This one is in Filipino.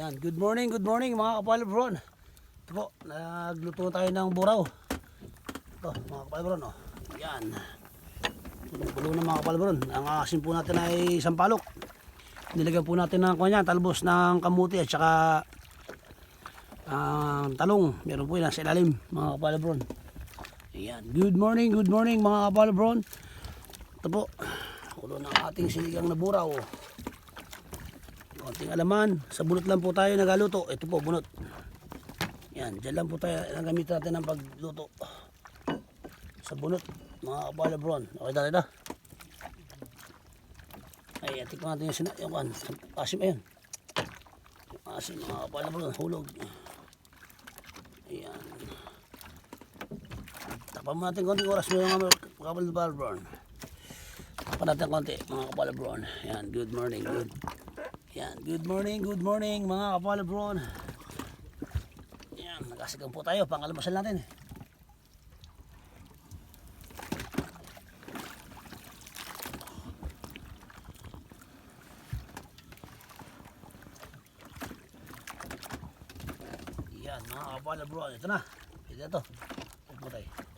Yan, good morning, good morning mga kapalabron. Ito po, nagluto tayo ng buraw. Ito, mga kapalabron, oh. Yan. Bulo ng mga kapalabron. Ang asin po natin ay sampalok. Nilagyan po natin ng kanya, talbos ng kamuti at saka ang talong. Meron po yan sa ilalim, mga kapalabron. Yan, good morning, good morning mga kapalabron. Ito po, ulo ng ating sinigang na buraw. Konting alaman, sa bunot lang po tayo nagaluto. Ito po, bunot. Yan, dyan lang po tayo ang gamit natin ng pagluto. Sa bunot, mga kapalabron. Okay dali na. Ay, atik natin yung, sina- yung kan, asim ayun. Yung asim, mga kapalabron, hulog. Ayan. Takpan mo natin konting oras mo yung mga kapalabron. Takpan natin konti, mga kapalabron. Yan, good morning, good. Yan, good morning, good morning mga kapalabron. Yan, nagasigang po tayo, pangalamasal natin. Yan, mga kapalabron, ito na. Ito na to. Huwag mo tayo.